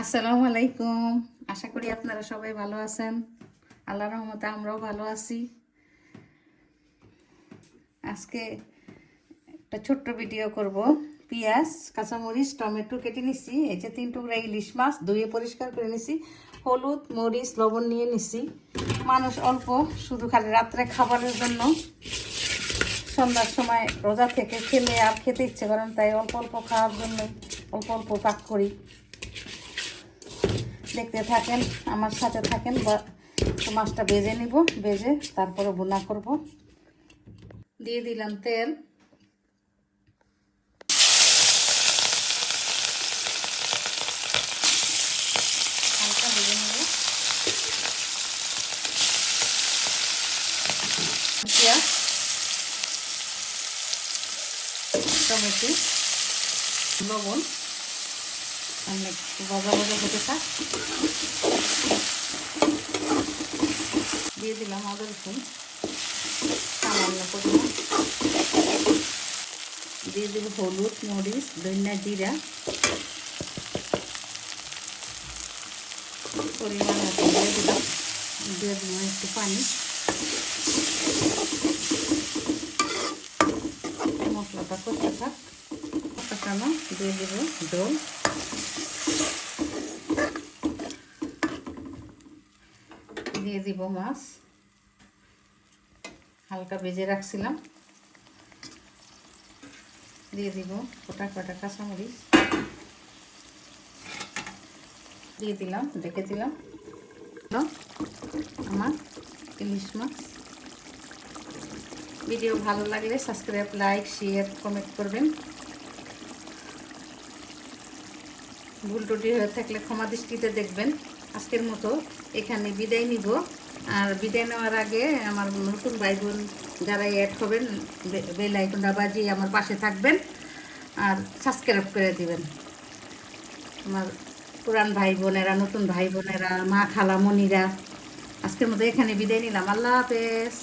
আসসালামু আলাইকুম। আশা করি আপনারা সবাই ভালো আছেন। আল্লাহ রহমতে আমরাও ভালো আছি। আজকে একটা ছোট্ট ভিডিও করব। পেঁয়াজ, কাঁচামরিচ, টমেটো কেটে নিছি। এই যে তিন টুকরা ইলিশ মাছ ধুয়ে পরিষ্কার করে নিছি। হলুদ, মরিচ, লবণ নিয়ে নিছি। মানুষ অল্প, শুধু খালি রাত্রে খাবারের জন্য। সন্ধ্যার সময় রোজা থেকে খেলে আর খেতে ইচ্ছে করেন তাই অল্প অল্প খাওয়ার জন্য অল্প অল্প পাক করি। দেখতে থাকেন, আমার সাথে থাকেন বা মাছটা বেজে নিব বেজে তারপরে বোনা করব। দিয়ে দিলাম তেল। হালকা লবণ। অনেক ভাজা ভাজা হতে থাক। দিয়ে দিলাম আদা রসুন। সামান্য পরিমাণ। দিয়ে দিব হলুদ, মরিচ, ধনিয়া জিরা। পরিমাণ মতো দিয়ে দিলাম। দিয়ে দিলাম একটু পানি। মশলাটা করতে থাক। কষানো দিয়ে দিব জল। দিয়ে দিব মাছ। হালকা ভেজে রাখছিলাম। দিয়ে দিব কোটা কোটা কাঁচামরিচ। দিয়ে দিলাম দেখে দিলাম। আমার ইলিশ মাছ। ভিডিও ভালো লাগলে সাবস্ক্রাইব, লাইক শেয়ার কমেন্ট করবেন। ভুল টুটি হয়ে থাকলে ক্ষমা দৃষ্টিতে দেখবেন। আজকের মতো এখানে বিদায় নিব। আর বিদায় নেওয়ার আগে আমার নতুন ভাই বোন যারা অ্যাড হবেন বেল আইকনটা বাজিয়ে আমার পাশে থাকবেন আর সাবস্ক্রাইব করে দিবেন। আমার পুরান ভাই বোনেরা নতুন ভাই বোনেরা মা খালা মনিরা আজকের মতো এখানে বিদায় নিলাম। আল্লাহ হাফেজ।